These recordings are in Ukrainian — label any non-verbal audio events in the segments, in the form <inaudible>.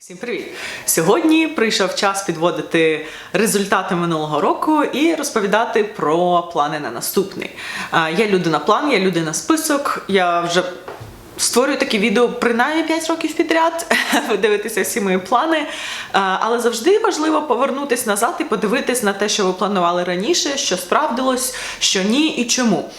Всім привіт! Сьогодні прийшов час підводити результати минулого року і розповідати про плани на наступний. Я людина план, я людина список. Я вже створюю такі відео принаймні 5 років підряд. <laughs> Ви дивитеся всі мої плани. Але завжди важливо повернутися назад і подивитись на те, що ви планували раніше, що справдилось, що ні і чому.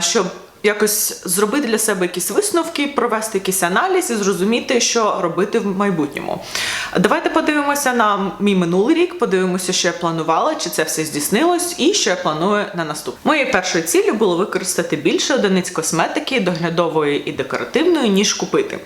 Щоб якось зробити для себе якісь висновки, провести якийсь аналіз і зрозуміти, що робити в майбутньому. Давайте подивимося на мій минулий рік, подивимося, що я планувала, чи це все здійснилось, і що я планую на наступний. Моєю першою ціллю було використати більше одиниць косметики, доглядової і декоративної, ніж купити.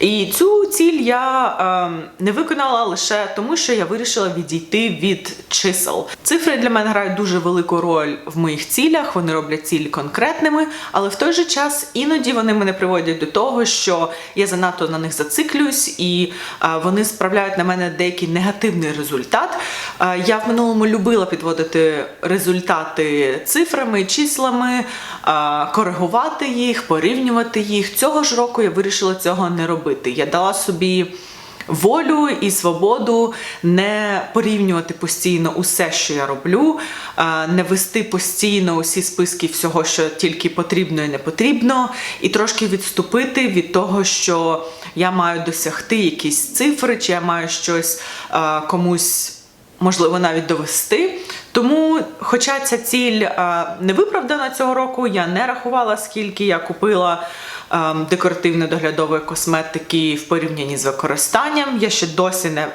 І цю ціль я е, не виконала лише тому, що я вирішила відійти від чисел. Цифри для мене грають дуже велику роль в моїх цілях. Вони роблять цілі конкретними, але в той же час іноді вони мене приводять до того, що я занадто на них зациклююсь, і вони справляють на мене деякий негативний результат. Я в минулому любила підводити результати цифрами, числами, коригувати їх, порівнювати їх. Цього ж року я вирішила цього не робити. Я дала собі волю і свободу не порівнювати постійно усе, що я роблю, е, не вести постійно усі списки всього, що тільки потрібно і не потрібно, і трошки відступити від того, що я маю досягти якісь цифри, чи я маю щось е, комусь. Можливо, навіть довести. Тому, хоча ця ціль е, не виправдана цього року, я не рахувала, скільки я купила декоративно-доглядової косметики в порівнянні з використанням. Я ще досі не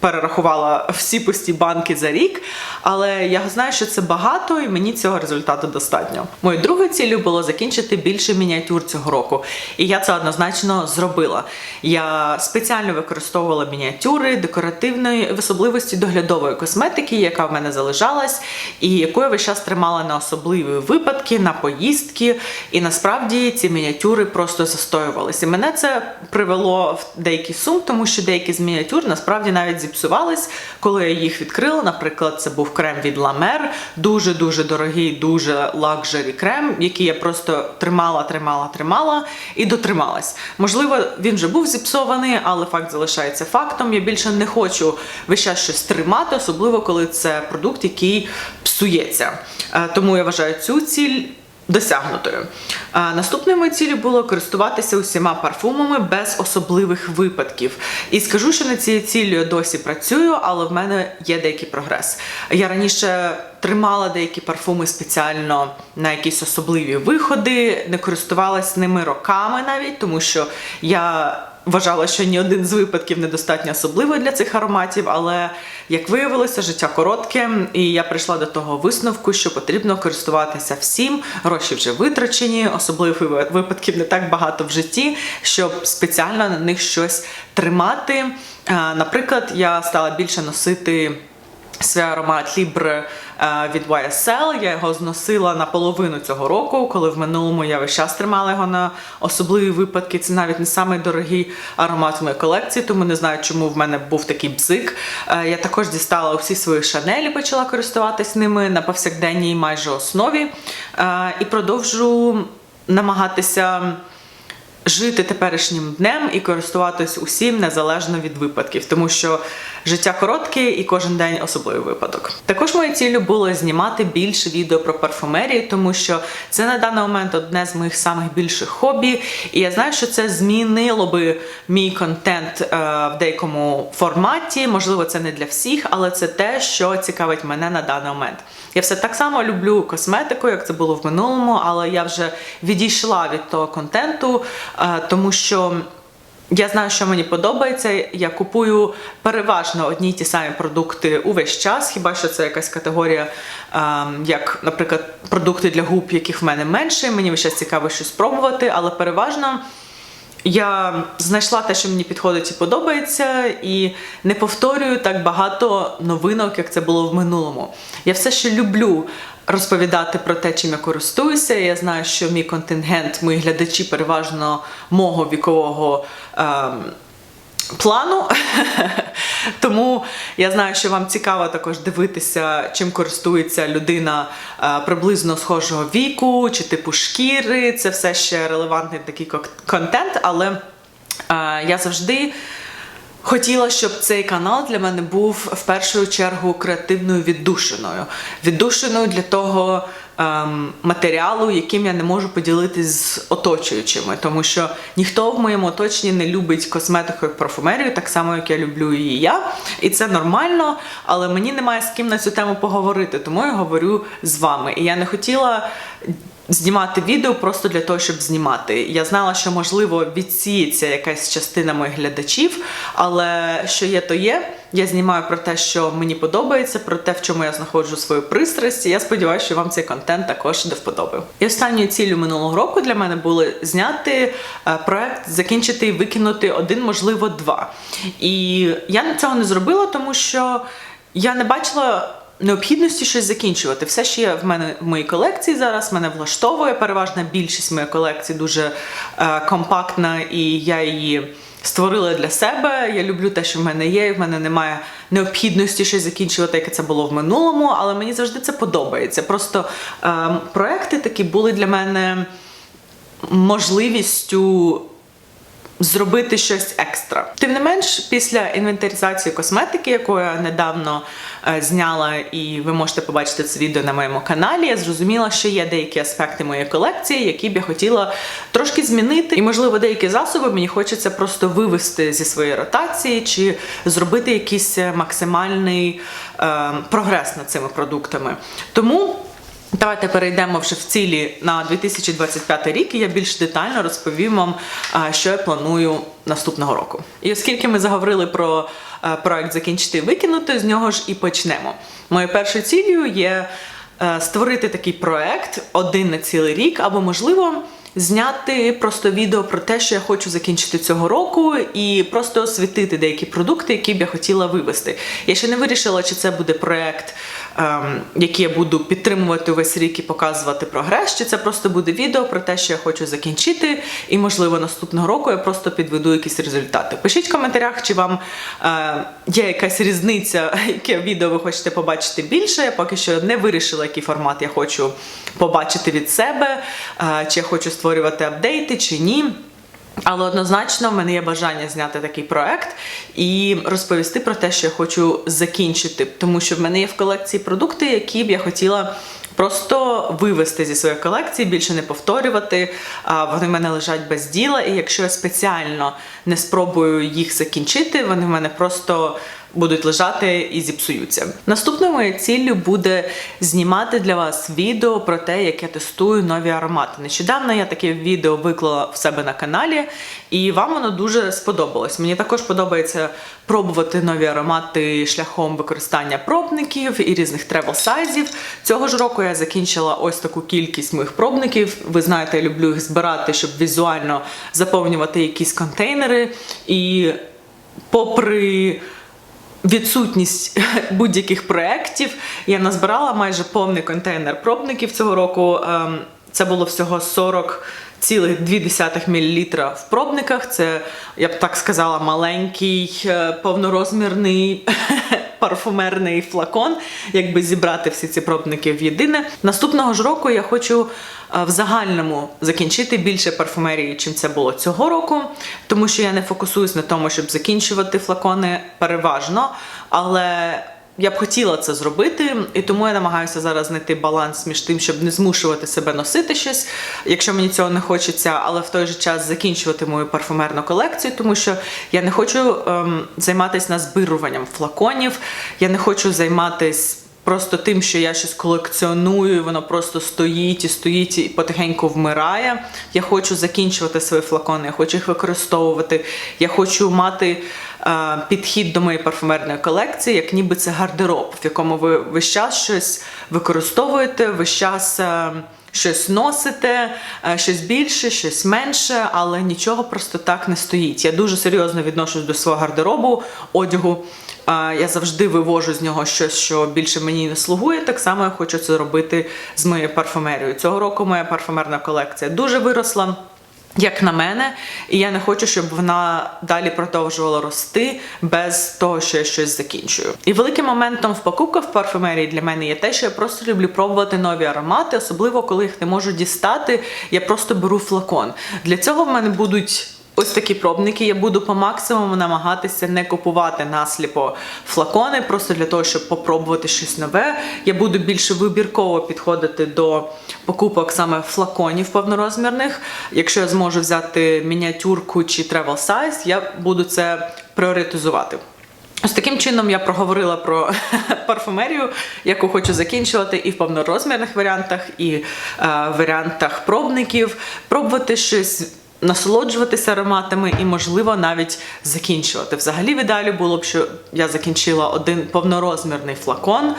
перерахувала всі пусті банки за рік, але я знаю, що це багато, і мені цього результату достатньо. Моєю другою ціллю було закінчити більше мініатюр цього року, і я це однозначно зробила. Я спеціально використовувала мініатюри декоративної в особливості доглядової косметики, яка в мене залишалась, і яку я весь час тримала на особливі випадки, на поїздки. І насправді ці мініатюри просто застоювалися. Мене це привело в деякий сум, тому що деякі з мініатюр насправді навіть зіпсувались, коли я їх відкрила. Наприклад, це був крем від Mer, дуже-дуже дорогий, дуже лакжері крем, який я просто тримала, тримала, тримала і дотрималась. Можливо, він вже був зіпсований, але факт залишається фактом. Я більше не хочу весь час щось тримати, особливо коли це продукт, який псується. Е, Тому я вважаю цю ціль досягнутою. Наступною моєю цілі було користуватися усіма парфумами без особливих випадків. І скажу, що на цією ціллю я досі працюю, але в мене є деякий прогрес. Я раніше тримала деякі парфуми спеціально на якісь особливі виходи, не користувалась ними роками навіть, тому що я. Вважала, що ні один з випадків недостатньо особливий для цих ароматів, але як виявилося, життя коротке, і я прийшла до того висновку, що потрібно користуватися всім. Гроші вже витрачені, особливих випадків не так багато в житті, щоб спеціально на них щось тримати. Е, Наприклад, я стала більше носити. Свій аромат Libre від YSL. Я його зносила наполовину цього року, коли в минулому я весь час тримала його на особливі випадки. Це навіть не самий дорогий аромат в моїй колекції, тому не знаю, чому в мене був такий бзик. Е, Я також дістала усі свої шанелі, почала користуватись ними на повсякденній майже основі. Е, І продовжу намагатися жити теперішнім днем і користуватись усім незалежно від випадків, тому що життя коротке і кожен день особливий випадок. Також моєю ціллю було знімати більше відео про парфумерію, тому що це на даний момент одне з моїх самих більших хобі. І я знаю, що це змінило би мій контент е, в деякому форматі. Можливо, це не для всіх, але це те, що цікавить мене на даний момент. Я все так само люблю косметику, як це було в минулому, але я вже відійшла від того контенту, е, тому що. Я знаю, що мені подобається. Я купую переважно одні й ті самі продукти увесь час. Хіба що це якась категорія, ем, як, наприклад, продукти для губ, яких в мене менше. Мені весь час цікаво щось спробувати, але переважно я знайшла те, що мені підходить і подобається, і не повторюю так багато новинок, як це було в минулому. Я все ще люблю розповідати про те, чим я користуюся. Я знаю, що мій контингент, мої глядачі переважно мого вікового. Ем, Плану, <laughs> тому я знаю, що вам цікаво також дивитися, чим користується людина е, приблизно схожого віку чи типу шкіри. Це все ще релевантний такий контент, але е, я завжди Хотіла, щоб цей канал для мене був в першу чергу креативною віддушиною. Віддушиною для того ем, матеріалу, яким я не можу поділитись з оточуючими, тому що ніхто в моєму оточенні не любить косметику і парфумерію, так само як я люблю її я. І це нормально, але мені немає з ким на цю тему поговорити, тому я говорю з вами. І я не хотіла знімати відео просто для того, щоб знімати. Я знала, що можливо відсіється якась частина моїх глядачів, але що є, то є. Я знімаю про те, що мені подобається, про те, в чому я знаходжу свою пристрасть. Я сподіваюся, що вам цей контент також до вподоби. І останньою ціллю минулого року для мене було зняти е, проект, закінчити і викинути один, можливо, два. І я цього не зробила, тому що я не бачила необхідності щось закінчувати. Все, що є в мене в моїй колекції зараз, мене влаштовує. Переважна більшість моєї колекції дуже е, компактна, і я її створила для себе. Я люблю те, що в мене є. і В мене немає необхідності щось закінчувати, як це було в минулому, але мені завжди це подобається. Просто е, проекти такі були для мене можливістю зробити щось екстра. Тим не менш, після інвентаризації косметики, яку я недавно е, зняла, і ви можете побачити це відео на моєму каналі, я зрозуміла, що є деякі аспекти моєї колекції, які б я хотіла трошки змінити. І, можливо, деякі засоби мені хочеться просто вивести зі своєї ротації чи зробити якийсь максимальний е, прогрес над цими продуктами. Тому. Давайте перейдемо вже в цілі на 2025 рік, і я більш детально розповім вам, що я планую наступного року. І оскільки ми заговорили про проект закінчити викинути, з нього ж і почнемо. Моєю першою цілею є е, створити такий проект один на цілий рік, або можливо. Зняти просто відео про те, що я хочу закінчити цього року, і просто освітити деякі продукти, які б я хотіла вивести. Я ще не вирішила, чи це буде проект, ем, який я буду підтримувати увесь рік і показувати прогрес, чи це просто буде відео про те, що я хочу закінчити, і можливо наступного року я просто підведу якісь результати. Пишіть в коментарях, чи вам е, є якась різниця, <laughs> яке відео ви хочете побачити більше. Я поки що не вирішила, який формат я хочу побачити від себе, е, чи я хочу створювати апдейти, чи ні. Але однозначно в мене є бажання зняти такий проект і розповісти про те, що я хочу закінчити, тому що в мене є в колекції продукти, які б я хотіла. Просто вивести зі своєї колекції, більше не повторювати. Вони в мене лежать без діла, і якщо я спеціально не спробую їх закінчити, вони в мене просто будуть лежати і зіпсуються. Наступною моєю ціллю буде знімати для вас відео про те, як я тестую нові аромати. Нещодавно я таке відео виклала в себе на каналі, і вам воно дуже сподобалось. Мені також подобається пробувати нові аромати шляхом використання пробників і різних тревел сайзів. Цього ж року я закінчила ось таку кількість моїх пробників. Ви знаєте, я люблю їх збирати, щоб візуально заповнювати якісь контейнери. І попри відсутність <laughs> будь-яких проєктів. Я назбирала майже повний контейнер пробників цього року. Ем, Це було всього 40 цілих 2 мл в пробниках. Це, я б так сказала, маленький е, повнорозмірний <laughs> парфумерний флакон, якби зібрати всі ці пробники в єдине. Наступного ж року я хочу е, в загальному закінчити більше парфумерії, чим це було цього року, тому що я не фокусуюсь на тому, щоб закінчувати флакони переважно, але я б хотіла це зробити, і тому я намагаюся зараз знайти баланс між тим, щоб не змушувати себе носити щось, якщо мені цього не хочеться, але в той же час закінчувати мою парфумерну колекцію, тому що я не хочу ем, займатися назбируванням флаконів, я не хочу займатися. Просто тим, що я щось колекціоную, і воно просто стоїть і стоїть і потихеньку вмирає. Я хочу закінчувати свої флакони, я хочу їх використовувати. Я хочу мати е, підхід до моєї парфумерної колекції, як ніби це гардероб, в якому ви весь час щось використовуєте, весь час. Е, Щось носите, е, щось більше, щось менше, але нічого просто так не стоїть. Я дуже серйозно відношусь до свого гардеробу, одягу. Я завжди вивожу з нього щось, що більше мені не слугує. Так само я хочу це робити з моєю парфумерією. Цього року моя парфумерна колекція дуже виросла. Як на мене, і я не хочу, щоб вона далі продовжувала рости без того, що я щось закінчую. І великим моментом в покупках в парфумерії для мене є те, що я просто люблю пробувати нові аромати, особливо коли їх не можу дістати. Я просто беру флакон. Для цього в мене будуть ось такі пробники. Я буду по максимуму намагатися не купувати насліпо флакони, просто для того, щоб попробувати щось нове. Я буду більше вибірково підходити до покупок саме флаконів повнорозмірних. Якщо я зможу взяти мініатюрку чи travel size, я буду це пріоритизувати. Ось таким чином я проговорила про <laughs> парфумерію, яку хочу закінчувати і в повнорозмірних варіантах, і е, варіантах пробників, пробувати щось. Насолоджуватися ароматами і, можливо, навіть закінчувати. Взагалі, в ідеалі було б, що я закінчила один повнорозмірний флакон.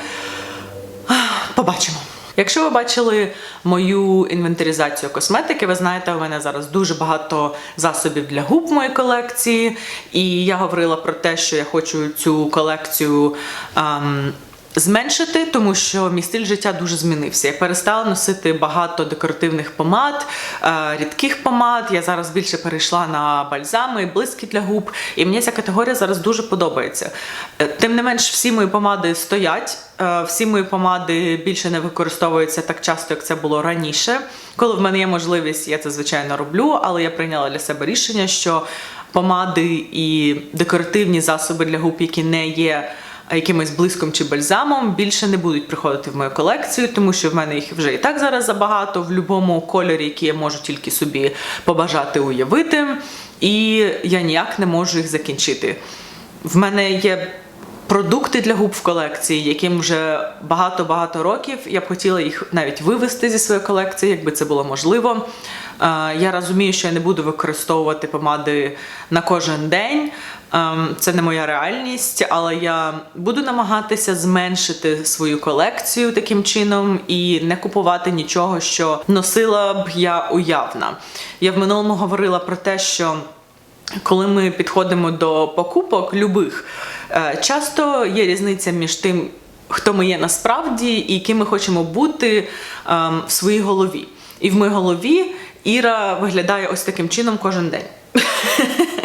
Побачимо. Якщо ви бачили мою інвентаризацію косметики, ви знаєте, у мене зараз дуже багато засобів для губ в моїй колекції, і я говорила про те, що я хочу цю колекцію. ем, Зменшити, тому що мій стиль життя дуже змінився. Я перестала носити багато декоративних помад, е, рідких помад. Я зараз більше перейшла на бальзами, блиски для губ. І мені ця категорія зараз дуже подобається. Е, Тим не менш, всі мої помади стоять. е, Всі мої помади більше не використовуються так часто, як це було раніше. Коли в мене є можливість, я це звичайно роблю, але я прийняла для себе рішення, що помади і декоративні засоби для губ, які не є якимось блиском чи бальзамом більше не будуть приходити в мою колекцію, тому що в мене їх вже і так зараз забагато в будь-якому кольорі, який я можу тільки собі побажати уявити, і я ніяк не можу їх закінчити. В мене є продукти для губ в колекції, яким вже багато-багато років. Я б хотіла їх навіть вивести зі своєї колекції, якби це було можливо. Е, Я розумію, що я не буду використовувати помади на кожен день. Ем, Це не моя реальність, але я буду намагатися зменшити свою колекцію таким чином і не купувати нічого, що носила б я уявна. Я в минулому говорила про те, що коли ми підходимо до покупок любих, е, часто є різниця між тим, хто ми є насправді і яким ми хочемо бути ем, в своїй голові. І в моїй голові Іра виглядає ось таким чином кожен день. <laughs>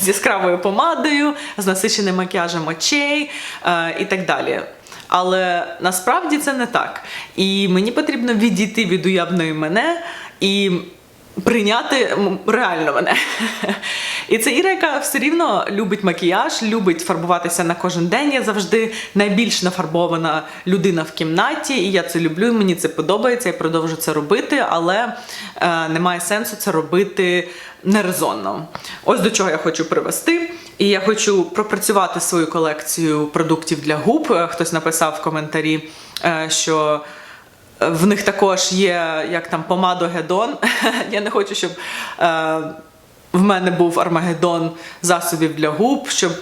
З яскравою помадою, з насиченим макіяжем очей е, і так далі. Але насправді це не так. І мені потрібно відійти від уявної мене і прийняти реально мене. І це Іра, яка все рівно любить макіяж, любить фарбуватися на кожен день. Я завжди найбільш нафарбована людина в кімнаті, і я це люблю, і мені це подобається, я продовжу це робити, але е, немає сенсу це робити нерезонно. Ось до чого я хочу привести. І я хочу пропрацювати свою колекцію продуктів для губ. Е, Хтось написав в коментарі, е, що в них також є як там помадогедон. <laughs> Я не хочу, щоб е, в мене був армагеддон засобів для губ, щоб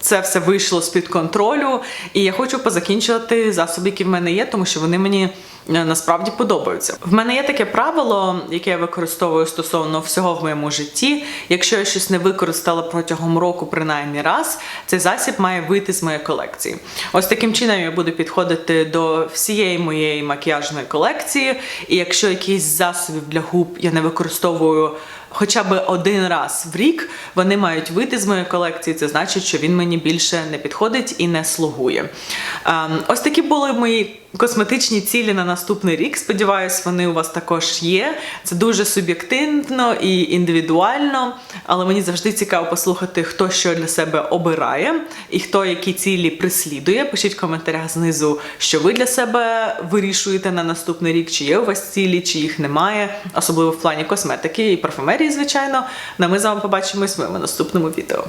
це все вийшло з-під контролю. І я хочу позакінчувати засоби, які в мене є, тому що вони мені е, насправді подобаються. В мене є таке правило, яке я використовую стосовно всього в моєму житті. Якщо я щось не використала протягом року, принаймні раз, цей засіб має вийти з моєї колекції. Ось таким чином я буду підходити до всієї моєї макіяжної колекції. І якщо якийсь засобів для губ я не використовую хоча б один раз в рік вони мають вийти з моєї колекції. Це значить, що він мені більше не підходить і не слугує. Ем, Ось такі були мої косметичні цілі на наступний рік. Сподіваюсь, вони у вас також є. Це дуже суб'єктивно і індивідуально, але мені завжди цікаво послухати, хто що для себе обирає і хто які цілі прислідує. Пишіть в коментарях знизу, що ви для себе вирішуєте на наступний рік, чи є у вас цілі, чи їх немає, особливо в плані косметики і парфумерії, звичайно. Ну а ми з вами побачимось в моєму наступному відео.